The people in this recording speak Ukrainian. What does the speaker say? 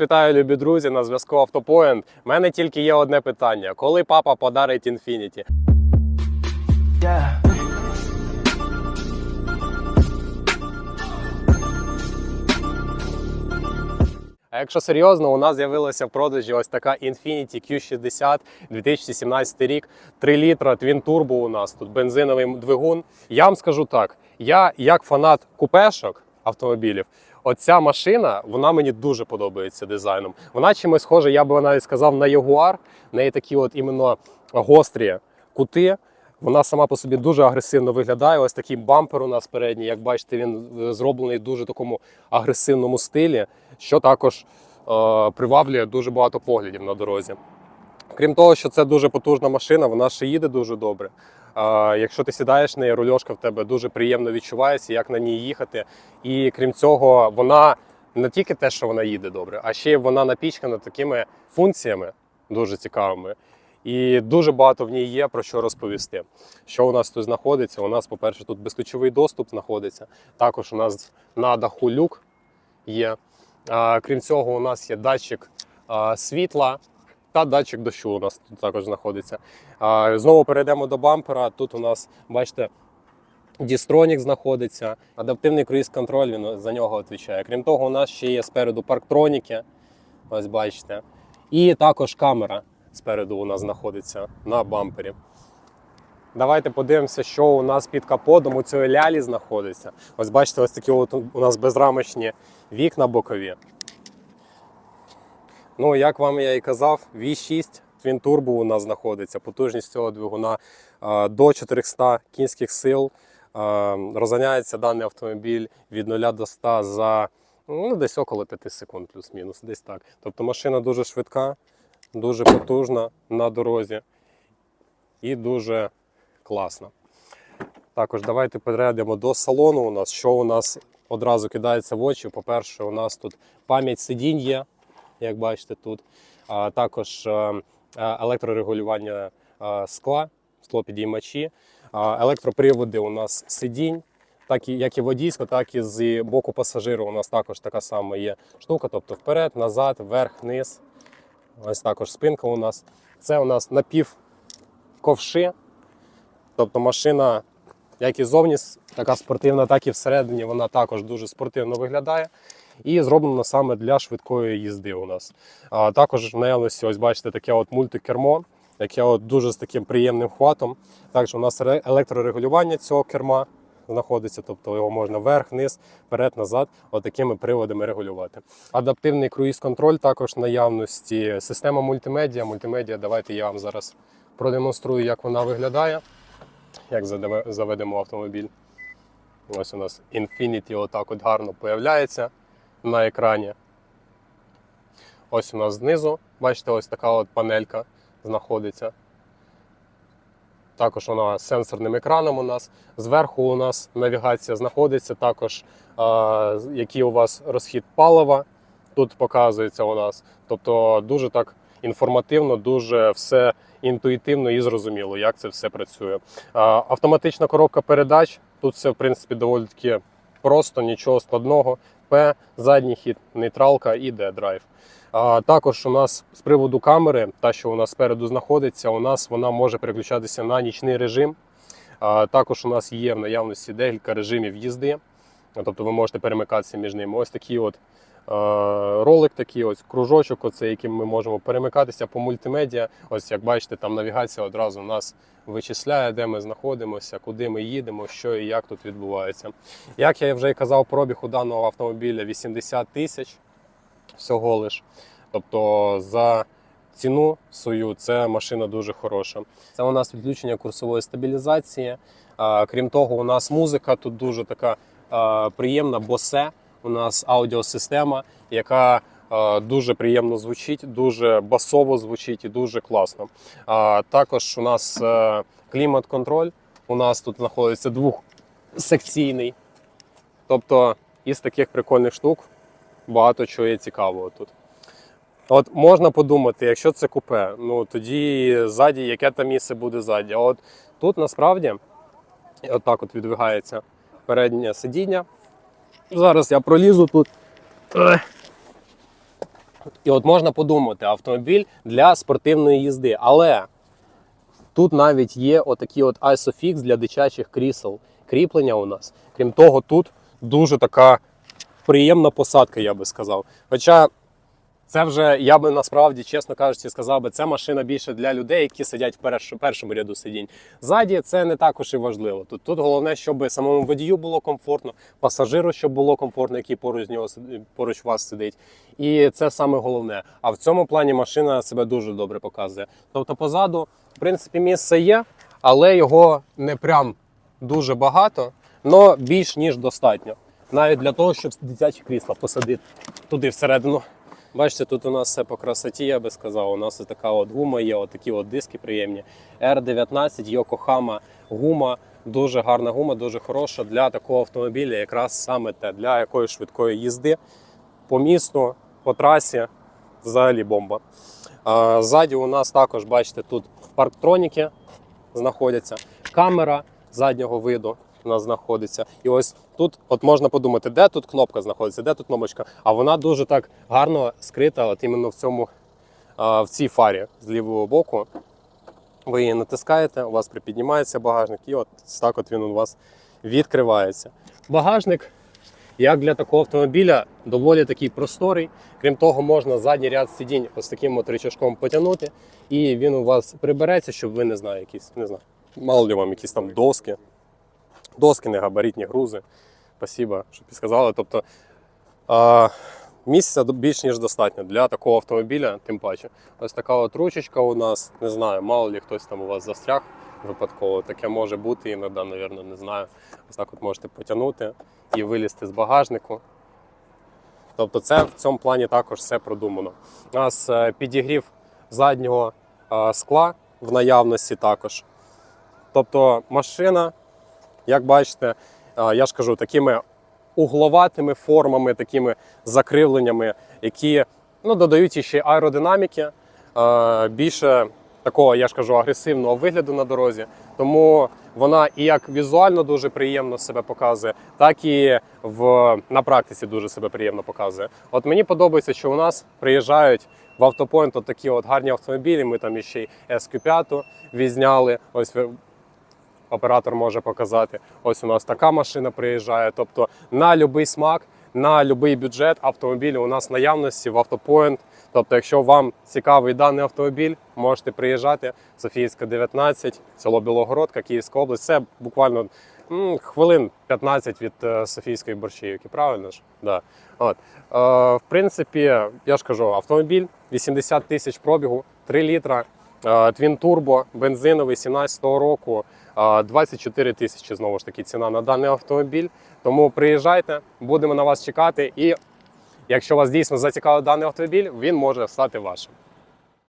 Вітаю, любі друзі, на зв'язку Автопоінт. У мене тільки є одне питання: коли папа подарить? Yeah. А якщо серйозно, у нас з'явилася в продажі ось така Infiniti Q60 2017 рік, 3 літра Turbo у нас тут бензиновий двигун. Я вам скажу так: я як фанат купешок автомобілів, оця машина вона мені дуже подобається дизайном. Вона чимось схожа, я би навіть сказав, на Jaguar. В неї такі от іменно гострі кути. Вона сама по собі дуже агресивно виглядає. Ось такий бампер у нас передній. Як бачите, він е, зроблений в дуже такому агресивному стилі, що також е, приваблює дуже багато поглядів на дорозі. Крім того, що це дуже потужна машина, вона ще їде дуже добре. Якщо ти сідаєш в неї, рульошка в тебе дуже приємно відчувається, як на ній їхати. І крім цього, вона не тільки те, що вона їде добре, а ще вона напічкана такими функціями дуже цікавими. І дуже багато в ній є про що розповісти. Що у нас тут знаходиться? У нас, по-перше, тут безключовий доступ знаходиться. Також у нас на даху люк є. Крім цього, у нас є датчик світла та датчик дощу у нас тут також знаходиться. А, знову перейдемо до бампера. Тут у нас, бачите, Дістронік знаходиться, адаптивний круїз-контроль він за нього відповідає. Крім того, у нас ще є спереду парктроніки. Ось бачите. І також камера спереду у нас знаходиться на бампері. Давайте подивимося, що у нас під капотом у цієї лялі знаходиться. Ось бачите, ось такі от у нас безрамочні вікна бокові. Ну, як вам я і казав, V6 Twin Turbo у нас знаходиться. Потужність цього двигуна до 400 кінських сил. Розганяється даний автомобіль від 0 до 100 за ну, десь около 5 секунд, плюс-мінус, десь так. Тобто машина дуже швидка, дуже потужна на дорозі і дуже класна. Також давайте перейдемо до салону. У нас що у нас одразу кидається в очі. По-перше, у нас тут пам'ять сидінь є, як бачите тут. А також е, е, електрорегулювання е, скла, склопідіймачі, електроприводи у нас сидінь. Так і як і водійсько, так і з боку пасажира у нас також така сама є штука. Тобто вперед, назад, вверх, вниз. Ось також спинка у нас. Це у нас напівковши. Тобто машина, як і зовні, така спортивна, так і всередині вона також дуже спортивно виглядає. І зроблена саме для швидкої їзди у нас. А також в наявності, ось бачите, таке от мультикермо, яке от дуже з таким приємним хватом. Також у нас електрорегулювання цього керма знаходиться, тобто його можна вверх, вниз, вперед, назад, отакими приводами регулювати. Адаптивний круїз-контроль також наявності. Система мультимедіа. Мультимедіа, давайте я вам зараз продемонструю, як вона виглядає. Як заведемо автомобіль. Ось у нас Infinity отак от гарно появляється на екрані. Ось у нас знизу, бачите, ось така от панелька знаходиться. Також вона з сенсорним екраном у нас. Зверху у нас навігація знаходиться, також а, який у вас розхід палива тут показується у нас. Тобто дуже так інформативно, дуже все інтуїтивно і зрозуміло, як це все працює. А, Автоматична коробка передач. Тут все, в принципі, доволі таки просто, нічого складного. П, задній хід, нейтралка і Д-драйв. А, також у нас з приводу камери, та, що у нас спереду знаходиться, у нас вона може переключатися на нічний режим. А, також у нас є в наявності декілька режимів їзди. Тобто ви можете перемикатися між ними. Ось такий от ролик, такий ось кружочок, оце, яким ми можемо перемикатися по мультимедіа. Ось як бачите, там навігація одразу нас вичисляє, де ми знаходимося, куди ми їдемо, що і як тут відбувається. Як я вже і казав, пробіг у даного автомобіля 80 тисяч всього лиш. Тобто за ціну свою це машина дуже хороша. Це у нас відключення курсової стабілізації. Крім того, у нас музика тут дуже така приємна, босе. У нас аудіосистема, яка дуже приємно звучить, дуже басово звучить і дуже класно. А, Також у нас е, клімат-контроль. У нас тут знаходиться двохсекційний. Тобто із таких прикольних штук багато чого є цікавого тут. От можна подумати, якщо це купе, ну тоді ззаді, яке там місце буде ззаді. А от тут насправді отак от відвигається переднє сидіння. Зараз я пролізу тут. І от можна подумати, автомобіль для спортивної їзди. Але тут навіть є отакі от ISOFIX для дитячих крісел. Кріплення у нас. Крім того, тут дуже така приємна посадка, я би сказав. Хоча це вже я би насправді, чесно кажучи, сказав би, це машина більше для людей, які сидять в перш- першому ряду сидінь. Ззаді це не також і важливо. Тут, тут головне, щоб самому водію було комфортно, пасажиру, щоб було комфортно, який поруч з нього поруч вас сидить. І це саме головне. А в цьому плані машина себе дуже добре показує. Тобто, позаду, в принципі, місце є, але його не прям дуже багато, але більш ніж достатньо. Навіть для того, щоб дитячі крісла посадити туди всередину. Бачите, тут у нас все по красоті, я би сказав. У нас така от гума є, от от диски приємні. R19 Yokohama гума. Дуже гарна гума, дуже хороша для такого автомобіля, якраз саме те, для якоїсь швидкої їзди по місту, по трасі. Взагалі бомба. А, ззаді у нас також, бачите, тут парктроніки знаходяться, камера заднього виду у нас знаходиться. І ось тут от можна подумати, де тут кнопка знаходиться, де тут кнопочка. А вона дуже так гарно скрита, от іменно в цьому в цій фарі з лівого боку. Ви її натискаєте, у вас припіднімається багажник, і от так от він у вас відкривається. Багажник, як для такого автомобіля, доволі такий просторий. Крім того, можна задній ряд сидінь ось таким от рычажком потягнути, і він у вас прибереться, щоб ви не знаю, якісь, не знаю, мало ли вам якісь там доски, доски, не габаритні грузи. Спасибо, що підсказали. Тобто а, місця більш ніж достатньо для такого автомобіля, тим паче. Ось така от ручечка у нас, не знаю, мало ли хтось там у вас застряг випадково. Таке може бути іноді, напевно, не знаю. Ось так от можете потягнути і вилізти з багажнику. Тобто, це в цьому плані також все продумано. У нас е, підігрів заднього скла в наявності також. Тобто машина, як бачите, я ж кажу, такими угловатими формами, такими закривленнями, які ну, додають ще аеродинаміки, більше такого, я ж кажу, агресивного вигляду на дорозі. Тому вона і як візуально дуже приємно себе показує, так і в, на практиці дуже себе приємно показує. От мені подобається, що у нас приїжджають в автопойнт от такі от гарні автомобілі. Ми там іще й SQ5 відзняли. Ось ви- оператор може показати. Ось у нас така машина приїжджає. Тобто на будь-який смак, на будь-який бюджет автомобілі у нас наявності в автопоінт. Тобто, якщо вам цікавий даний автомобіль, можете приїжджати. Софіївська 19, село Білогородка, Київська область. Це буквально м, хвилин 15 від е, Софійської борщівки, правильно ж? Да. От. Е, в принципі, я ж кажу, автомобіль 80 тисяч пробігу, 3 літра. Твін Турбо, бензиновий 17-го року, е, 24 тисячі знову ж таки ціна на даний автомобіль. Тому приїжджайте, будемо на вас чекати. І якщо вас дійсно зацікавив даний автомобіль, він може стати вашим.